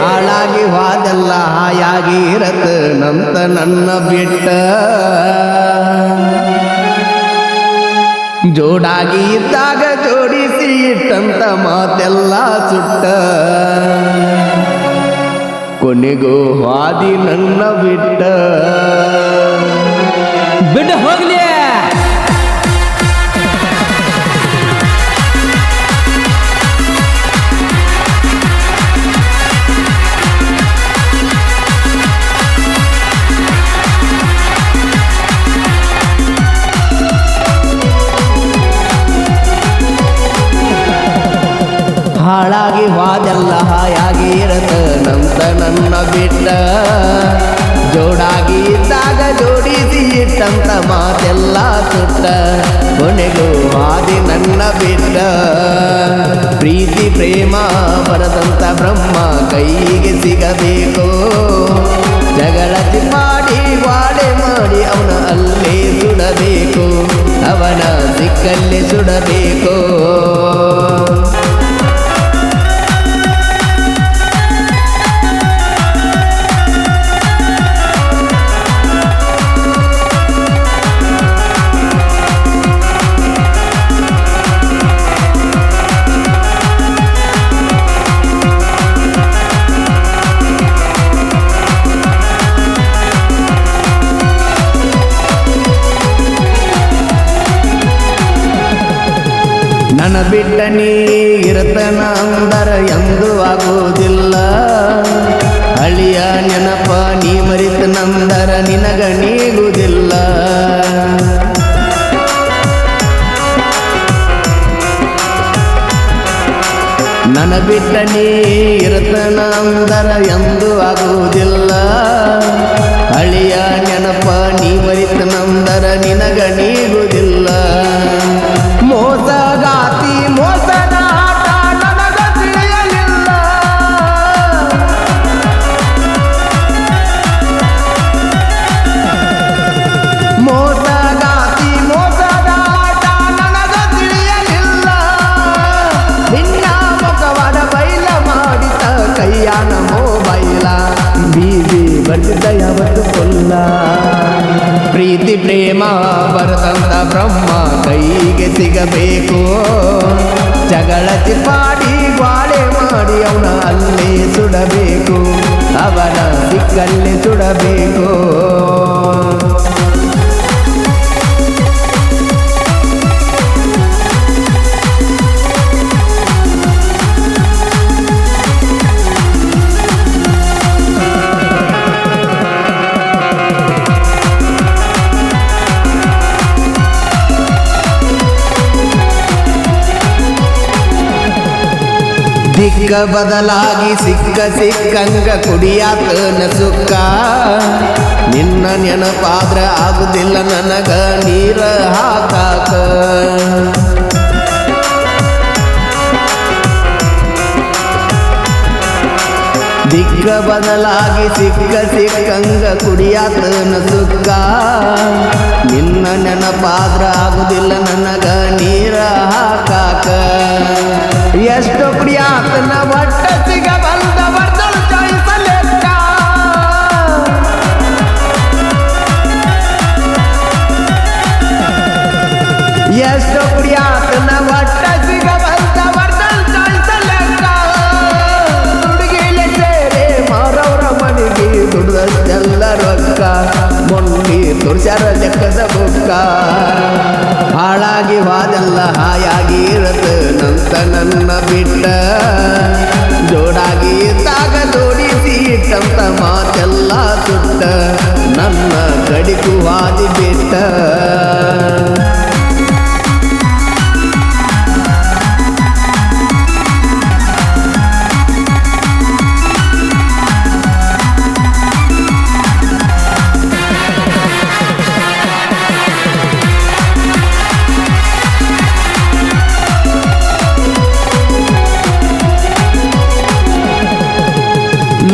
ಹಾಳಾಗಿ ಹಾದಲ್ಲ ಹಾಯಾಗಿ ಇರತ್ತ. ನಂತ ನನ್ನ ಬಿಟ್ಟ ಜೋಡಾಗಿ ಇದ್ದಾಗ ಜೋಡಿಸಿ ಇಟ್ಟಂತ ಮಾತೆಲ್ಲ ಸುಟ್ಟ. ಕೊನೆಗೂ ಹಾದಿ ನನ್ನ ಬಿಟ್ಟ. ಬಿಟ್ಟು ಹಾಳಾಗಿ ವಾದೆಲ್ಲ ಹಾಯಾಗಿ ಇರತ ನಂತ ನನ್ನ ಬಿಟ್ಟ ಜೋಡಾಗಿ ಇದ್ದಾಗ ಜೋಡಿಸಿ ಇಟ್ಟಂತ ಮಾತೆಲ್ಲ ಸುಟ್ಟ. ಕೊನೆಗೂ ಹಾದಿ ನನ್ನ ಬಿಟ್ಟ. ಪ್ರೀತಿ, ಪ್ರೇಮ ಬರದಂತ ಬ್ರಹ್ಮ ಕೈಗೆ ಸಿಗಬೇಕು. ಜಗಳ ಮಾಡಿ ವಾಡೆ ಮಾಡಿ ಅವನ ಅಲ್ಲೇ ಸುಡಬೇಕು. ಅವನ ದಿಕ್ಕಲ್ಲಿ ಸುಡಬೇಕು. ಬಿಟ್ಟ ನೀ ಎಂದು ಆಗುವುದಿಲ್ಲ. ಅಳಿಯ ನೆನಪ ನೀ ಮರಿತ ನಂದರ ನಿನಗ ನೀಗುವುದಿಲ್ಲ. ಬಿಟ್ಟ ನೀ ಇರತನಂದರ ಎಂದು ಆಗುವುದಿಲ್ಲ. ಅಳಿಯ ನೆನಪ ನೀ ಮರಿತ ನಂದರ ನಿನಗ ನೀಗುವುದಿಲ್ಲ. ಕೊಲ್ಲ ಪ್ರೀತಿ, ಪ್ರೇಮ ಬರದಂತ ಬ್ರಹ್ಮ ಕೈಗೆ ಸಿಗಬೇಕು. ಜಗಳ ಚಿಪಾಡಿ ಗ್ವಾಡೆ ಮಾಡಿ ಅವನ ಅಲ್ಲೇ ಸುಡಬೇಕು. ಅವನ ದಿಕ್ಕಲ್ಲಿ ಸುಡಬೇಕು. ದಿಕ್ಕ ಬದಲಾಗಿ ಸಿಕ್ಕ ಸಿಕ್ಕಂಗ ಕುಡಿಯಾತ ಸುಕ್ಕ. ನಿನ್ನ ನೆನಪಾದ್ರ ಆಗುದಿಲ್ಲ ನನಗ ನೀರ ಹಾಕಾಕ ದಿಕ್ಕ ಬದಲಾಗಿ ಸಿಕ್ಕ ಸಿಕ್ಕಂಗ ಕುಡಿಯಾತ ಸುಕ್ಕ. ನಿನ್ನ ನೆನಪಾದ್ರ ಆಗುದಿಲ್ಲ ನನಗ ನೀರ ಹಾಕಾಕ ಎಷ್ಟು ಕುಡಿಯಾತನ ಒಟ್ಟ ಸಿಗ ಬಂದ ಬರ್ದಳ ಚಾಯಿಸಲೆಕ್ಕ. ಎಷ್ಟು ಕುಡಿಯಾತನ ಒಟ್ಟ ಸಿಗ ಬಂದ ಬರ್ದಳ ಚಾಯಿಸಲೆಕ್ಕ. ಹುಡುಗಿಲೆ ಸೇರೆ ಮಾರವ್ರ ಮನೆಗೆ ದುಡ್ದಷ್ಟೆಲ್ಲ ರೊಕ್ಕ. ಮೊನ್ನೆ ತುರ್ಸ್ಯಾರ ಲೆಕ್ಕದ ಬುಕ್ಕ. ಹಾಳಾಗಿ ವಾದೆಲ್ಲ ಹಾಯಾಗಿ ಇರತ್ತ. ನನ್ನ ಬಿಟ್ಟ. ಜೋಡಾಗಿ ತಾಗ ಜೋಡಿಸಿ ಇಟ್ಟಂತ ಮಾತೆಲ್ಲ ಸುಟ್ಟ. ನನ್ನ ಗಡಿಕುವಾದಿ ಬಿಟ್ಟ.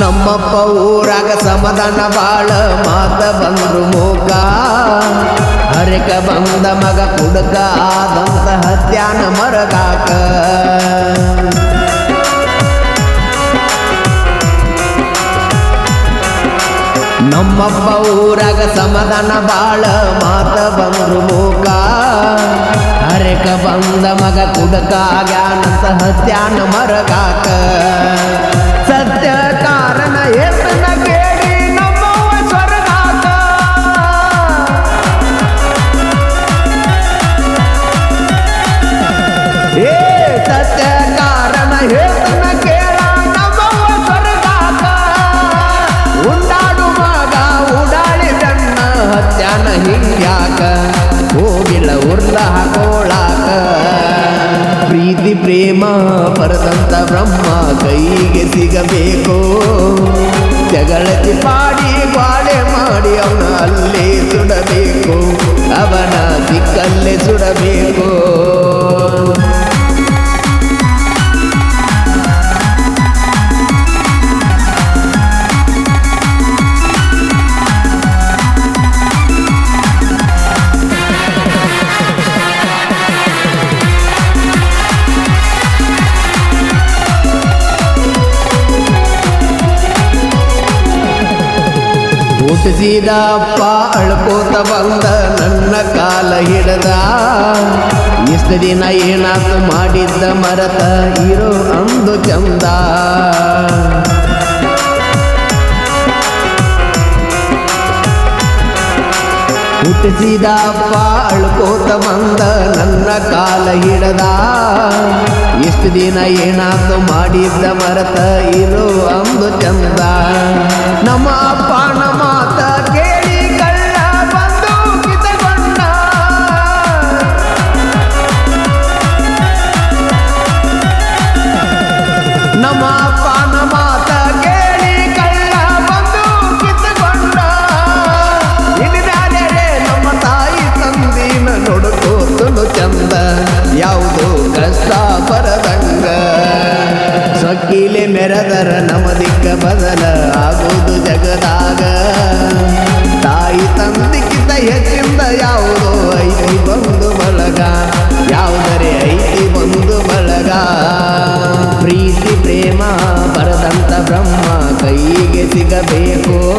ನಮ್ಮಪ್ಪ ಊರಾಗ ಸಮಾಧಾನ ಬಾಳ, ಮಾತ ಬಂದ್ರು ಮೂಕ. ಹರಿಕ ಬಂದ ಮಗ ಕುಡುಕ, ಆದಂತ ಹತ್ಯಾನ ಮರಗಾಕ. ನಮ್ಮ ಊರಾಗ ಸಮಾಧಾನ ಬಾಳ, ಮಾತ ಬಂದ್ರು ಮೂಕ. ಹರಕ ಬಂದ ಮಗ ಕುಡಕಾಗ್ಯಾನಂತ ಹತ್ಯಾನ ಮರಗಾಕ. ಸತ್ಯ ಕಾರಣ ಎತ್ತನ ಕೇಳಿ ನಮ್ಮವ್ವ ಸ್ವರ್ಗಾತ ಏ ಸತ್ಯ ಕಾರಣ ಹೇಳ್ತನ ಕೇಳ ನಮ್ಮವ್ವ ಸ್ವರ್ಗಾತ ಉಂಡಾಡು ಉಡಾಳಿದಣ್ಣ, ಹತ್ಯಾನ ಹಿಂಗ್ಯಾಕ? ಹೋಗಿಲ್ಲ ಉರ್ಲ ಹಾಕೋಳಾಕ ಪ್ರೀತಿ ಪ್ರೇಮ ಪರದಂತ ಬ್ರಹ್ಮ, ಕೈಗೆ ಸಿಗಬೇಕು. ಜಗಳತಿ ಪಾಡಿ, ಬಾಳೆ ಮಾಡಿ ಅವನ ಅಲ್ಲೇ ಸುಡಬೇಕು. ಅವನ ದಿಕ್ಕಲ್ಲೇ ಸುಡಬೇಕು. ಹುಟ್ಟಿಸಿದ ಅಪ್ಪ ಅಳ್ಕೋತ ಬಂದ ನನ್ನ ಕಾಲ ಹಿಡದ. ಇಷ್ಟು ದಿನ ಏನಾತು ಮಾಡಿದ್ದ ಮರತ ಇರೋ ಅಂದು ಚಂದ. ಹುಟ್ಟಿಸಿದ ಅಪ್ಪ ಅಳ್ಕೋತ ಬಂದ ನನ್ನ ಕಾಲ ಹಿಡದ. ಇಷ್ಟು ದಿನ ಏನಾತು ಮಾಡಿದ್ದ ಮರತ ಇರೋ ಅಂದು ಚಂದ. ನಮ್ಮ ಸೊಕ್ಕಿಲೆ ನಮದಿಕ್ಕ ಬದಲ ಆಗುವುದು ಜಗದಾಗ. ತಾಯಿ ತಂದಿಕ್ಕಿಂತ ಹೆಚ್ಚಿಂದ ಯಾವುದೋ ಐತಿ ಬಂದು ಬಳಗ. ಯಾವುದರೆ ಐತಿ ಬಂದು ಬಳಗ. ಪ್ರೀತಿ, ಪ್ರೇಮ, ಬರದಂತ ಬ್ರಹ್ಮ ಕೈಗೆ ಸಿಗಬೇಕು.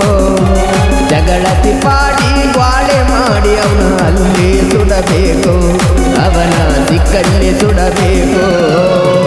ಜಗಳತಿ ಪಾಡಿ ಗ್ವಾಳೆ ಮಾಡಿ ಅವನ ಅಲ್ಲೇ ಸುಡಬೇಕು. ಅವನ ದಿಕ್ಕಲ್ಲೇ ಸುಡಬೇಕು.